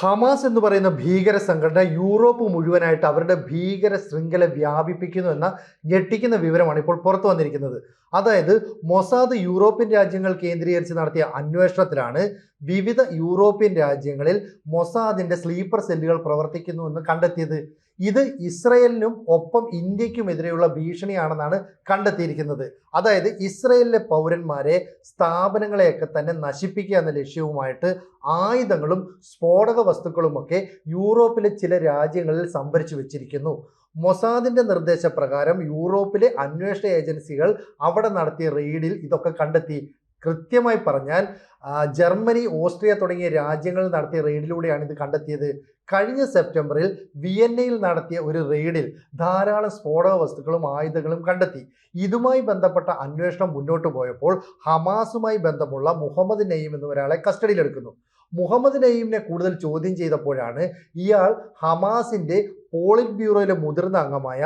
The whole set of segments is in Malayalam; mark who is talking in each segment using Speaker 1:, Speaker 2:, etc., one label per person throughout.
Speaker 1: ഹമാസ് എന്ന് പറയുന്ന ഭീകര സംഘടന യൂറോപ്പ് മുഴുവനായിട്ട് അവരുടെ ഭീകര ശൃംഖല വ്യാപിപ്പിക്കുന്നു എന്ന ഞെട്ടിക്കുന്ന വിവരമാണ് ഇപ്പോൾ പുറത്തു വന്നിരിക്കുന്നത്. അതായത് മൊസാദ് യൂറോപ്യൻ രാജ്യങ്ങൾ കേന്ദ്രീകരിച്ച് നടത്തിയ അന്വേഷണത്തിലാണ് വിവിധ യൂറോപ്യൻ രാജ്യങ്ങളിൽ മൊസാദിന്റെ സ്ലീപ്പർ സെല്ലുകൾ പ്രവർത്തിക്കുന്നു എന്ന് കണ്ടെത്തിയത്. ഇത് ഇസ്രയേലിനും ഒപ്പം ഇന്ത്യക്കും ഇന്ത്യക്കുമെതിരെയുള്ള ഭീഷണിയാണെന്നാണ് കണ്ടെത്തിയിരിക്കുന്നത്. അതായത് ഇസ്രയേലിലെ പൗരന്മാരെ സ്ഥാപനങ്ങളെയൊക്കെ തന്നെ നശിപ്പിക്കുക എന്ന ലക്ഷ്യവുമായിട്ട് ആയുധങ്ങളും സ്ഫോടക വസ്തുക്കളുമൊക്കെ യൂറോപ്പിലെ ചില രാജ്യങ്ങളിൽ സംഭരിച്ചു വെച്ചിരിക്കുന്നു. മൊസാദിന്റെ നിർദ്ദേശപ്രകാരം യൂറോപ്പിലെ അന്വേഷണ ഏജൻസികൾ അവിടെ നടത്തിയ റെയ്ഡിൽ ഇതൊക്കെ കണ്ടെത്തി. കൃത്യമായി പറഞ്ഞാൽ ജർമ്മനി ഓസ്ട്രിയ തുടങ്ങിയ രാജ്യങ്ങൾ നടത്തിയ റെയ്ഡിലൂടെയാണ് ഇത് കണ്ടെത്തിയത്. കഴിഞ്ഞ സെപ്റ്റംബറിൽ വിയന്നയിൽ നടത്തിയ ഒരു റെയ്ഡിൽ ധാരാളം സ്ഫോടക വസ്തുക്കളും ആയുധങ്ങളും കണ്ടെത്തി. ഇതുമായി ബന്ധപ്പെട്ട അന്വേഷണം മുന്നോട്ട് പോയപ്പോൾ ഹമാസുമായി ബന്ധമുള്ള മുഹമ്മദ് നെയ്യം എന്ന ഒരാളെ കസ്റ്റഡിയിലെടുക്കുന്നു. മുഹമ്മദ് നയീമിനെ കൂടുതൽ ചോദ്യം ചെയ്തപ്പോഴാണ് ഇയാൾ ഹമാസിന്റെ പോളിറ്റ് ബ്യൂറോയിലെ മുതിർന്ന അംഗമായ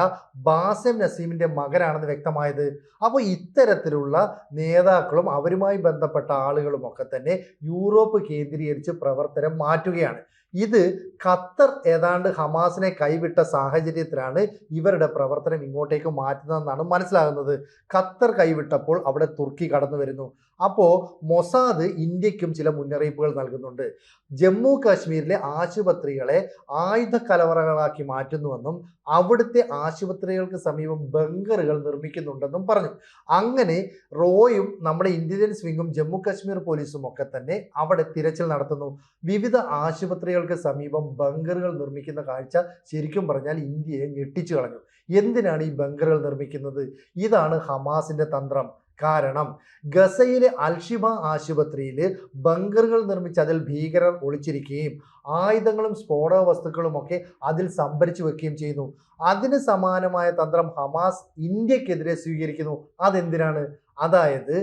Speaker 1: ബാസെം നസീമിന്റെ മകനാണെന്ന് വ്യക്തമായത്. അപ്പോൾ ഇത്തരത്തിലുള്ള നേതാക്കളും അവരുമായി ബന്ധപ്പെട്ട ആളുകളും ഒക്കെ തന്നെ യൂറോപ്പ് കേന്ദ്രീകരിച്ച് പ്രവർത്തനം മാറ്റുകയാണ്. ഇത് ഖത്തർ ഏതാണ്ട് ഹമാസിനെ കൈവിട്ട സാഹചര്യത്തിലാണ് ഇവരുടെ പ്രവർത്തനം ഇങ്ങോട്ടേക്ക് മാറ്റുന്നതെന്നാണ് മനസ്സിലാകുന്നത്. ഖത്തർ കൈവിട്ടപ്പോൾ അവിടെ തുർക്കി കടന്നു വരുന്നു അപ്പോൾ മൊസാദ് ഇന്ത്യക്കും ചില മുന്നറിയിപ്പുകൾ നൽകുന്നുണ്ട്. ജമ്മു കാശ്മീരിലെ ആശുപത്രികളെ ആയുധ കലവറകളാക്കി മാറ്റുന്നുവെന്നും അവിടുത്തെ ആശുപത്രികൾക്ക് സമീപം ബങ്കറുകൾ നിർമ്മിക്കുന്നുണ്ടെന്നും പറഞ്ഞു. അങ്ങനെ റോയും നമ്മുടെ ഇന്റലിജൻസ് വിങ്ങും ജമ്മു കാശ്മീർ പോലീസും ഒക്കെ തന്നെ അവിടെ തിരച്ചിൽ നടത്തുന്നു. വിവിധ ആശുപത്രികൾക്ക് സമീപം ബങ്കറുകൾ നിർമ്മിക്കുന്ന കാഴ്ച ശരിക്കും പറഞ്ഞാൽ ഇന്ത്യയെ ഞെട്ടിച്ചു കളഞ്ഞു. എന്തിനാണ് ഈ ബങ്കറുകൾ നിർമ്മിക്കുന്നത്? ഇതാണ് ഹമാസിന്റെ തന്ത്രം. കാരണം ഗസയിലെ അൽഷിബ ആശുപത്രിയിൽ ബങ്കറുകൾ നിർമ്മിച്ച് അതിൽ ഭീകരർ ഒളിച്ചിരിക്കുകയും ആയുധങ്ങളും സ്ഫോടക വസ്തുക്കളും ഒക്കെ അതിൽ സംഭരിച്ചു വെക്കുകയും ചെയ്യുന്നു. അതിന് സമാനമായ തന്ത്രം ഹമാസ് ഇന്ത്യക്കെതിരെ സ്വീകരിക്കുന്നു. അതെന്തിനാണ്? അതായത്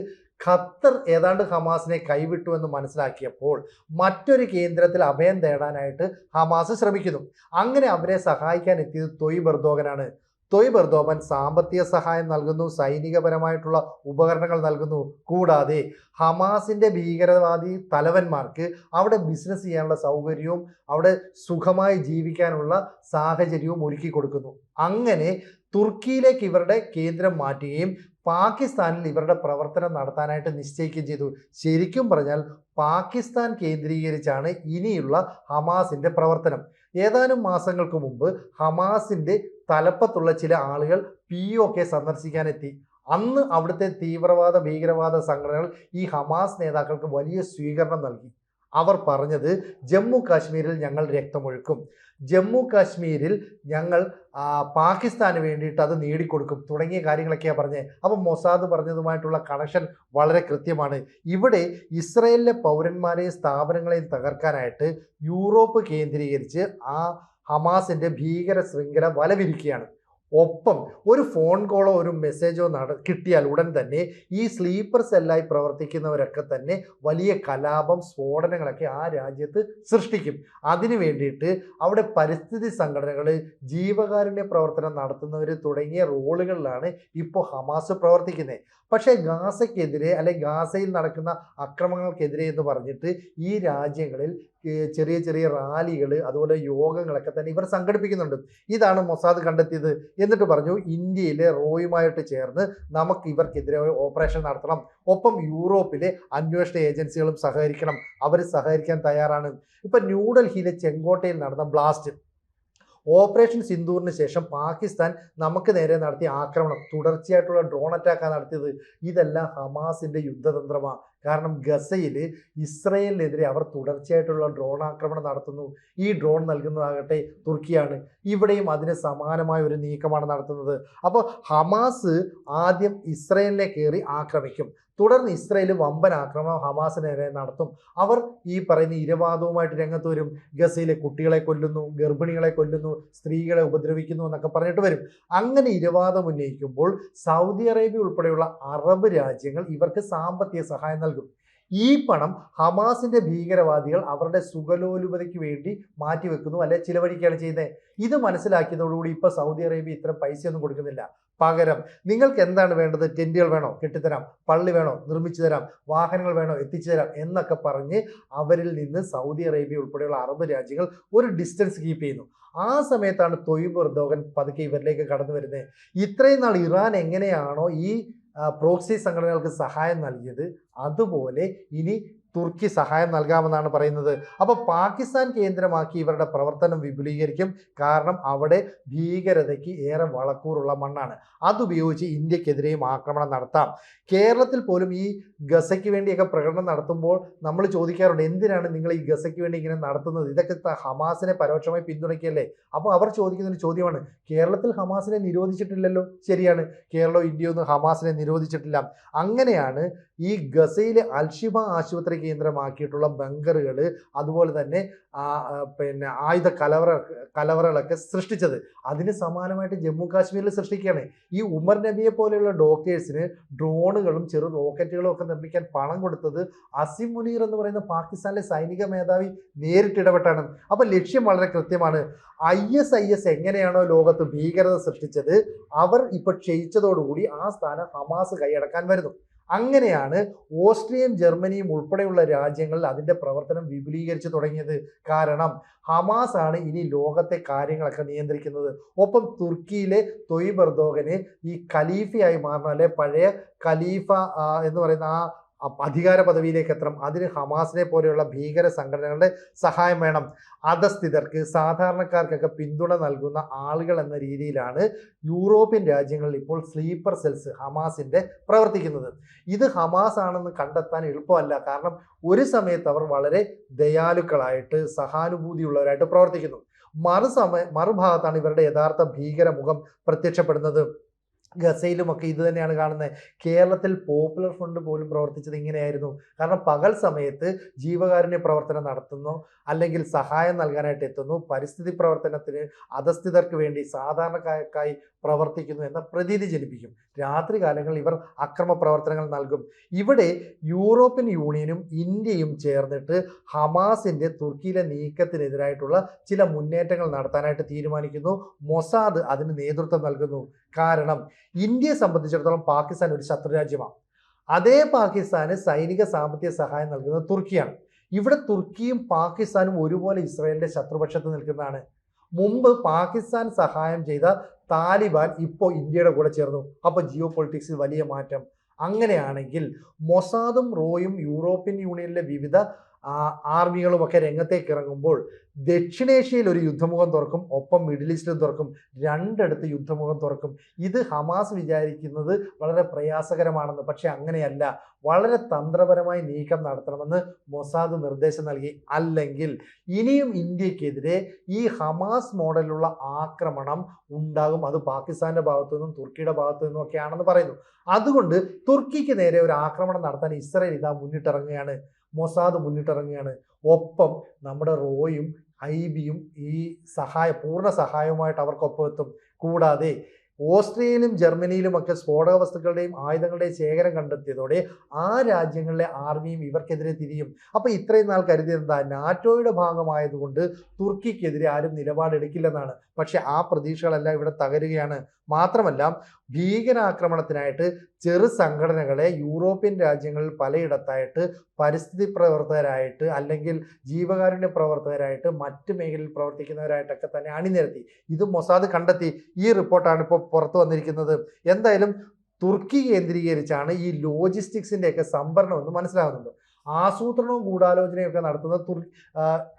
Speaker 1: ഖത്തർ ഏതാണ്ട് ഹമാസിനെ കൈവിട്ടു എന്ന് മനസ്സിലാക്കിയപ്പോൾ മറ്റൊരു കേന്ദ്രത്തിൽ അഭയം തേടാനായിട്ട് ഹമാസ് ശ്രമിക്കുന്നു. അങ്ങനെ അവരെ സഹായിക്കാൻ എത്തിയത് തൊയ് ബർദോഗനാണ് തൊയ് ബർദോബൻ സാമ്പത്തിക സഹായം നൽകുന്നു സൈനികപരമായിട്ടുള്ള ഉപകരണങ്ങൾ നൽകുന്നു. കൂടാതെ ഹമാസിന്റെ ഭീകരവാദി തലവന്മാർക്ക് അവിടെ ബിസിനസ് ചെയ്യാനുള്ള സൗകര്യവും അവിടെ സുഖമായി ജീവിക്കാനുള്ള സാഹചര്യവും ഒരുക്കി കൊടുക്കുന്നു. അങ്ങനെ തുർക്കിയിലേക്ക് ഇവരുടെ കേന്ദ്രം മാറ്റുകയും പാകിസ്ഥാനിൽ ഇവരുടെ പ്രവർത്തനം നടത്താനായിട്ട് നിശ്ചയിക്കുകയും ചെയ്തു. ശരിക്കും പറഞ്ഞാൽ പാകിസ്ഥാൻ കേന്ദ്രീകരിച്ചാണ് ഇനിയുള്ള ഹമാസിന്റെ പ്രവർത്തനം. ഏതാനും മാസങ്ങൾക്ക് മുമ്പ് ഹമാസിന്റെ തലപ്പത്തുള്ള ചില ആളുകൾ പി ഒ കെ സന്ദർശിക്കാനെത്തി. അന്ന് അവിടുത്തെ തീവ്രവാദ ഭീകരവാദ സംഘടനകൾ ഈ ഹമാസ് നേതാക്കൾക്ക് വലിയ സ്വീകരണം നൽകി. അവർ പറഞ്ഞത് ജമ്മു കാശ്മീരിൽ ഞങ്ങൾ രക്തമൊഴുക്കും. ജമ്മു കാശ്മീരിൽ ഞങ്ങൾ പാകിസ്ഥാന് വേണ്ടിയിട്ട് അത് നേടിക്കൊടുക്കും. തുടങ്ങിയ കാര്യങ്ങളൊക്കെയാണ് പറഞ്ഞത് അപ്പം മൊസാദ് പറഞ്ഞതുമായിട്ടുള്ള കണക്ഷൻ വളരെ കൃത്യമാണ്. ഇവിടെ ഇസ്രയേലിലെ പൗരന്മാരെയും സ്ഥാപനങ്ങളെയും തകർക്കാനായിട്ട് യൂറോപ്പ് കേന്ദ്രീകരിച്ച് ആ ഹമാസിന്റെ ഭീകര ശൃംഖല വലവിരിക്കുകയാണ്. ഒപ്പം ഒരു ഫോൺ കോളോ ഒരു മെസ്സേജോ നട കിട്ടിയാൽ ഉടൻ തന്നെ ഈ സ്ലീപ്പർ സെല്ലായി പ്രവർത്തിക്കുന്നവരൊക്കെ തന്നെ വലിയ കലാപം സ്ഫോടനങ്ങളൊക്കെ ആ രാജ്യത്ത് സൃഷ്ടിക്കും. അതിനു വേണ്ടിയിട്ട് അവിടെ പരിസ്ഥിതി സംഘടനകൾ ജീവകാരുണ്യ പ്രവർത്തനം നടത്തുന്നവർ തുടങ്ങിയ റോളുകളിലാണ് ഇപ്പോൾ ഹമാസ് പ്രവർത്തിക്കുന്നത് പക്ഷേ ഗാസയ്ക്കെതിരെ അല്ലെങ്കിൽ ഗാസയിൽ നടക്കുന്ന അക്രമങ്ങൾക്കെതിരെ എന്ന് പറഞ്ഞിട്ട് ഈ രാജ്യങ്ങളിൽ ചെറിയ ചെറിയ റാലികൾ അതുപോലെ യോഗങ്ങളൊക്കെ തന്നെ ഇവർ സംഘടിപ്പിക്കുന്നുണ്ട്. ഇതാണ് മൊസാദ് കണ്ടെത്തിയത് എന്നിട്ട് പറഞ്ഞു ഇന്ത്യയിലെ റോയുമായിട്ട് ചേർന്ന് നമുക്ക് ഇവർക്കെതിരെ ഓപ്പറേഷൻ നടത്തണം. ഒപ്പം യൂറോപ്പിലെ അന്വേഷണ ഏജൻസികളും സഹകരിക്കണം. അവർ സഹകരിക്കാൻ തയ്യാറാണ്. ഇപ്പം ന്യൂഡൽഹിയിലെ ചെങ്കോട്ടയിൽ നടന്ന ബ്ലാസ്റ്റ് ഓപ്പറേഷൻ സിന്ദൂറിന് ശേഷം പാകിസ്ഥാൻ നമുക്ക് നേരെ നടത്തിയ ആക്രമണം തുടർച്ചയായിട്ടുള്ള ഡ്രോൺ അറ്റാക്കാണ് നടത്തിയത്. ഇതെല്ലാം ഹമാസിന്റെ യുദ്ധതന്ത്രമാണ് കാരണം ഗസയിൽ ഇസ്രയേലിനെതിരെ അവർ തുടർച്ചയായിട്ടുള്ള ഡ്രോൺ ആക്രമണം നടത്തുന്നു. ഈ ഡ്രോൺ നൽകുന്നതാകട്ടെ തുർക്കിയാണ്. ഇവിടെയും അതിന് സമാനമായ ഒരു നീക്കമാണ് നടത്തുന്നത്. അപ്പോൾ ഹമാസ് ആദ്യം ഇസ്രയേലിനെ കയറി ആക്രമിക്കും. തുടർന്ന് ഇസ്രയേൽ വമ്പൻ ആക്രമണം ഹമാസിനെതിരെ നടത്തും. അവർ ഈ പറയുന്ന ഇരവാദവുമായിട്ട് രംഗത്ത് വരും. ഗസയിലെ കുട്ടികളെ കൊല്ലുന്നു ഗർഭിണികളെ കൊല്ലുന്നു സ്ത്രീകളെ ഉപദ്രവിക്കുന്നു എന്നൊക്കെ പറഞ്ഞിട്ട് വരും. അങ്ങനെ ഇരവാദം ഉന്നയിക്കുമ്പോൾ സൗദി അറേബ്യ ഉൾപ്പെടെയുള്ള അറബ് രാജ്യങ്ങൾ ഇവർക്ക് സാമ്പത്തിക സഹായം നൽകും. ഈ പണം ഹമാസിന്റെ ഭീകരവാദികൾ അവരുടെ സുഖലോലുപതയ്ക്ക് വേണ്ടി മാറ്റിവെക്കുന്നു അല്ലെ ചിലവഴിക്കുകയാണ് ചെയ്യുന്നത്. ഇത് മനസ്സിലാക്കിയതോടുകൂടി ഇപ്പൊ സൗദി അറേബ്യ ഇത്തരം പൈസയൊന്നും കൊടുക്കുന്നില്ല. പകരം നിങ്ങൾക്ക് എന്താണ് വേണ്ടത്? ടെന്റുകൾ വേണോ? കെട്ടിത്തരാം. പള്ളി വേണോ? നിർമ്മിച്ചു തരാം. വാഹനങ്ങൾ വേണോ? എത്തിച്ചു തരാം. എന്നൊക്കെ പറഞ്ഞ് അവരിൽ നിന്ന് സൗദി അറേബ്യ ഉൾപ്പെടെയുള്ള അറബ് രാജ്യങ്ങൾ ഒരു ഡിസ്റ്റൻസ് കീപ്പ് ചെയ്യുന്നു. ആ സമയത്താണ് തൊയ്ബ് എർദോഗൻ പതുക്കെ ഇവരിലേക്ക് കടന്നു വരുന്നത്. ഇത്രയും നാൾ ഇറാൻ എങ്ങനെയാണോ ഈ പ്രോക്സി സംഘടനകൾക്ക് സഹായം നൽകിയത്. അതുപോലെ ഇനി തുർക്കി സഹായം നൽകാമെന്നാണ് പറയുന്നത്. അപ്പോൾ പാകിസ്ഥാൻ കേന്ദ്രമാക്കി ഇവരുടെ പ്രവർത്തനം വിപുലീകരിക്കും. കാരണം അവിടെ ഭീകരതയ്ക്ക് ഏറെ വളക്കൂറുള്ള മണ്ണാണ്. അതുപയോഗിച്ച് ഇന്ത്യക്കെതിരെയും ആക്രമണം നടത്താം. കേരളത്തിൽ പോലും ഈ ഗസയ്ക്ക് വേണ്ടിയൊക്കെ പ്രകടനം നടത്തുമ്പോൾ നമ്മൾ ചോദിക്കാറുണ്ട് എന്തിനാണ് നിങ്ങൾ ഈ ഗസയ്ക്ക് വേണ്ടി ഇങ്ങനെ നടത്തുന്നത്? ഇതൊക്കെ ഹമാസിനെ പരോക്ഷമായി പിന്തുണയ്ക്കല്ലേ? അപ്പോൾ അവർ ചോദിക്കുന്ന ഒരു ചോദ്യമാണ് കേരളത്തിൽ ഹമാസിനെ നിരോധിച്ചിട്ടില്ലല്ലോ? ശരിയാണ്. കേരളവും ഇന്ത്യയൊന്നും ഹമാസിനെ നിരോധിച്ചിട്ടില്ല. അങ്ങനെയാണ് ഈ ഗസയിലെ അൽഷിബ ആശുപത്രി കേന്ദ്രമാക്കിയിട്ടുള്ള ബങ്കറുകൾ അതുപോലെ തന്നെ പിന്നെ ആയുധ കലവറ കലവറകളൊക്കെ സൃഷ്ടിച്ചത്. അതിന് സമാനമായിട്ട് ജമ്മു കാശ്മീരിൽ സൃഷ്ടിക്കുകയാണ്. ഈ ഉമർ നബിയെ പോലെയുള്ള ഡോക്ടേഴ്സിന് ഡ്രോണുകളും ചെറു റോക്കറ്റുകളും ഒക്കെ നിർമ്മിക്കാൻ പണം കൊടുത്തത് അസിം മുനീർ എന്ന് പറയുന്ന പാകിസ്ഥാനിലെ സൈനിക മേധാവി നേരിട്ട് ഇടപെട്ടാണ്. അപ്പൊ ലക്ഷ്യം വളരെ കൃത്യമാണ്. ഐ എസ് ഐ എസ് എങ്ങനെയാണോ ലോകത്ത് ഭീകരത സൃഷ്ടിച്ചത് അവർ ഇപ്പൊ ക്ഷയിച്ചതോടുകൂടി ആ സ്ഥാനം ഹമാസ് കൈയടക്കാൻ വരുന്നു. അങ്ങനെയാണ് ഓസ്ട്രിയയും ജർമ്മനിയും ഉൾപ്പെടെയുള്ള രാജ്യങ്ങളിൽ അതിന്റെ പ്രവർത്തനം വിപുലീകരിച്ചു തുടങ്ങിയത്. കാരണം ഹമാസ് ആണ് ഇനി ലോകത്തെ കാര്യങ്ങളൊക്കെ നിയന്ത്രിക്കുന്നത്. ഒപ്പം തുർക്കിയിലെ തൊയ്ബ് എർദോഗന് ഈ ഖലീഫയായി മാറണം അല്ലെ? പഴയ ഖലീഫ എന്ന് പറയുന്ന ആ അധികാര പദവിയിലേക്ക് എത്തണം അതിന് ഹമാസിനെ പോലെയുള്ള ഭീകര സംഘടനകളുടെ സഹായം വേണം. അധസ്ഥിതർക്ക് സാധാരണക്കാർക്കൊക്കെ പിന്തുണ നൽകുന്ന ആളുകൾ എന്ന രീതിയിലാണ് യൂറോപ്യൻ രാജ്യങ്ങളിൽ ഇപ്പോൾ സ്ലീപ്പർ സെൽസ് ഹമാസിന്റെ പ്രവർത്തിക്കുന്നത്. ഇത് ഹമാസ് ആണെന്ന് കണ്ടെത്താൻ എളുപ്പമല്ല. കാരണം ഒരു സമയത്ത് അവർ വളരെ ദയാലുക്കളായിട്ട് സഹാനുഭൂതിയുള്ളവരായിട്ട് പ്രവർത്തിക്കുന്നു. മറുസമയ മറുഭാഗത്താണ് ഇവരുടെ യഥാർത്ഥ ഭീകരമുഖം പ്രത്യക്ഷപ്പെടുന്നത്. ഗസയിലുമൊക്കെ ഇത് തന്നെയാണ് കാണുന്നത് കേരളത്തിൽ പോപ്പുലർ ഫ്രണ്ട് പോലും പ്രവർത്തിച്ചത് ഇങ്ങനെയായിരുന്നു. കാരണം പകൽ സമയത്ത് ജീവകാരുണ്യ പ്രവർത്തനം നടത്തുന്നു അല്ലെങ്കിൽ സഹായം നൽകാനായിട്ട് എത്തുന്നു പരിസ്ഥിതി പ്രവർത്തനത്തിന് അധസ്ഥിതർക്ക് വേണ്ടി സാധാരണക്കാർക്കായി പ്രവർത്തിക്കുന്നു എന്ന പ്രതീതി ജനിപ്പിക്കും. രാത്രി കാലങ്ങളിൽ ഇവർ അക്രമ പ്രവർത്തനങ്ങൾ നൽകും. ഇവിടെ യൂറോപ്യൻ യൂണിയനും ഇന്ത്യയും ചേർന്നിട്ട് ഹമാസിന്റെ തുർക്കിയിലെ നീക്കത്തിനെതിരായിട്ടുള്ള ചില മുന്നേറ്റങ്ങൾ നടത്താനായിട്ട് തീരുമാനിക്കുന്നു. മൊസാദ് അതിന് നേതൃത്വം നൽകുന്നു. കാരണം ഇന്ത്യയെ സംബന്ധിച്ചിടത്തോളം പാകിസ്ഥാൻ ഒരു ശത്രുരാജ്യമാണ് അതേ പാകിസ്ഥാന് സൈനിക സാമ്പത്തിക സഹായം നൽകുന്നത് തുർക്കിയാണ്. ഇവിടെ തുർക്കിയും പാകിസ്ഥാനും ഒരുപോലെ ഇസ്രായേലിന്റെ ശത്രുപക്ഷത്ത് നിൽക്കുന്നതാണ്. മുമ്പ് പാകിസ്ഥാൻ സഹായം ചെയ്ത താലിബാൻ ഇപ്പോൾ ഇന്ത്യയുടെ കൂടെ ചേർന്നു. അപ്പോൾ ജിയോ പൊളിറ്റിക്സിൽ വലിയ മാറ്റം. അങ്ങനെയാണെങ്കിൽ മൊസാദും റോയും യൂറോപ്യൻ യൂണിയനിലെ വിവിധ ആർമികളും ഒക്കെ രംഗത്തേക്ക് ഇറങ്ങുമ്പോൾ ദക്ഷിണേഷ്യയിൽ ഒരു യുദ്ധമുഖം തുറക്കും ഒപ്പം മിഡിൽ ഈസ്റ്റിലും തുറക്കും രണ്ടിടത്ത് യുദ്ധമുഖം തുറക്കും. ഇത് ഹമാസ് വിചാരിക്കുന്നത് വളരെ പ്രയാസകരമാണെന്ന് പക്ഷേ അങ്ങനെയല്ല. വളരെ തന്ത്രപരമായി നീക്കം നടത്തണമെന്ന് മൊസാദ് നിർദ്ദേശം നൽകി. അല്ലെങ്കിൽ ഇനിയും ഇന്ത്യക്കെതിരെ ഈ ഹമാസ് മോഡലുള്ള ആക്രമണം ഉണ്ടാകും. അത് പാകിസ്ഥാന്റെ ഭാഗത്തു നിന്നും തുർക്കിയുടെ ഭാഗത്തു നിന്നും ഒക്കെയാണെന്ന് പറയുന്നു. അതുകൊണ്ട് തുർക്കിക്ക് നേരെ ഒരു ആക്രമണം നടത്താൻ ഇസ്രയേൽ ഇതാ മുന്നിട്ടിറങ്ങുകയാണ്. മൊസാദ് മുന്നിട്ടിറങ്ങുകയാണ് ഒപ്പം നമ്മുടെ റോയും ഐ ബിയും ഈ സഹായ പൂർണ സഹായവുമായിട്ട് അവർക്കൊപ്പം എത്തും. കൂടാതെ ഓസ്ട്രിയയിലും ജർമ്മനിയിലും ഒക്കെ സ്ഫോടക വസ്തുക്കളുടെയും ആയുധങ്ങളുടെയും ശേഖരം കണ്ടെത്തിയതോടെ ആ രാജ്യങ്ങളിലെ ആർമിയും ഇവർക്കെതിരെ തിരിയും. അപ്പോൾ ഇത്രയും നാൾ കരുതിയിരുന്ന നാറ്റോയുടെ ഭാഗമായതുകൊണ്ട് തുർക്കിക്കെതിരെ ആരും നിലപാടെടുക്കില്ലെന്നാണ്. പക്ഷേ ആ പ്രതീക്ഷകളെല്ലാം ഇവിടെ തകരുകയാണ്. മാത്രമല്ല ഭീകരാക്രമണത്തിനായിട്ട് ചെറു സംഘടനകളെ യൂറോപ്യൻ രാജ്യങ്ങളിൽ പലയിടത്തായിട്ട് പരിസ്ഥിതി പ്രവർത്തകരായിട്ട് അല്ലെങ്കിൽ ജീവകാരുണ്യ പ്രവർത്തകരായിട്ട് മറ്റ് മേഖലയിൽ പ്രവർത്തിക്കുന്നവരായിട്ടൊക്കെ തന്നെ അണിനിരത്തി. ഇത് മൊസാദ് കണ്ടെത്തി. ഈ റിപ്പോർട്ടാണ് ഇപ്പോൾ പുറത്തു വന്നിരിക്കുന്നത്. എന്തായാലും തുർക്കി കേന്ദ്രീകരിച്ചാണ് ഈ ലോജിസ്റ്റിക്സിന്റെ ഒക്കെ സംഭരണം എന്ന് മനസ്സിലാകുന്നുണ്ട്. ആസൂത്രണവും ഗൂഢാലോചനയൊക്കെ നടത്തുന്നത് തുർ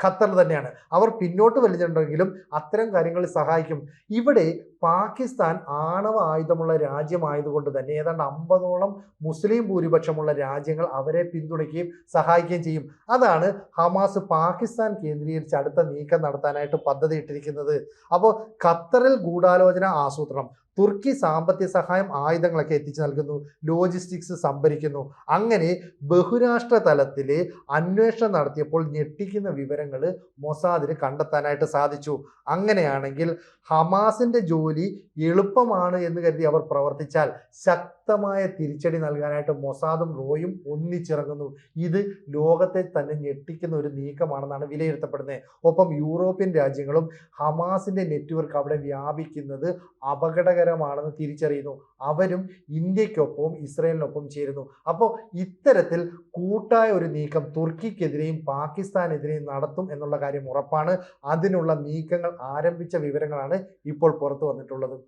Speaker 1: ഖത്തർ തന്നെയാണ്. അവർ പിന്നോട്ട് വലിച്ചിട്ടുണ്ടെങ്കിലും അത്തരം കാര്യങ്ങളിൽ സഹായിക്കും. ഇവിടെ പാകിസ്ഥാൻ ആണവ ആയുധമുള്ള രാജ്യമായതുകൊണ്ട് തന്നെ ഏതാണ്ട് അമ്പതോളം മുസ്ലിം ഭൂരിപക്ഷമുള്ള രാജ്യങ്ങൾ അവരെ പിന്തുണയ്ക്കുകയും സഹായിക്കുകയും ചെയ്യും. അതാണ് ഹമാസ് പാകിസ്ഥാൻ കേന്ദ്രീകരിച്ച് അടുത്ത നീക്കം നടത്താനായിട്ട് പദ്ധതി ഇട്ടിരിക്കുന്നത് അപ്പോൾ ഖത്തറിൽ ഗൂഢാലോചന ആസൂത്രണം തുർക്കി സാമ്പത്തിക സഹായം ആയുധങ്ങളൊക്കെ എത്തിച്ചു നൽകുന്നു ലോജിസ്റ്റിക്സ് സംഭരിക്കുന്നു. അങ്ങനെ ബഹുരാഷ്ട്ര തലത്തിൽ അന്വേഷണം നടത്തിയപ്പോൾ ഞെട്ടിക്കുന്ന വിവരങ്ങൾ മൊസാദിന് കണ്ടെത്താനായിട്ട് സാധിച്ചു. അങ്ങനെയാണെങ്കിൽ ഹമാസിന്റെ ഹമാസിന്റെ ജോലി എളുപ്പമാണ് എന്ന് കരുതി അവർ പ്രവർത്തിച്ചാൽ ശക്ത ശക്തമായ തിരിച്ചടി നൽകാനായിട്ട് മൊസാദും റോയും ഒന്നിച്ചിറങ്ങുന്നു. ഇത് ലോകത്തെ തന്നെ ഞെട്ടിക്കുന്ന ഒരു നീക്കമാണെന്നാണ് വിലയിരുത്തപ്പെടുന്നത്. ഒപ്പം യൂറോപ്യൻ രാജ്യങ്ങളും ഹമാസിന്റെ നെറ്റ്വർക്ക് അവിടെ വ്യാപിക്കുന്നത് അപകടകരമാണെന്ന് തിരിച്ചറിയുന്നു. അവരും ഇന്ത്യക്കൊപ്പവും ഇസ്രയേലിനൊപ്പം ചേരുന്നു. അപ്പോൾ ഇത്തരത്തിൽ കൂട്ടായ ഒരു നീക്കം തുർക്കിക്കെതിരെയും പാകിസ്ഥാനെതിരെയും നടത്തും എന്നുള്ള കാര്യം ഉറപ്പാണ്. അതിനുള്ള നീക്കങ്ങൾ ആരംഭിച്ച വിവരങ്ങളാണ് ഇപ്പോൾ പുറത്തു വന്നിട്ടുള്ളത്.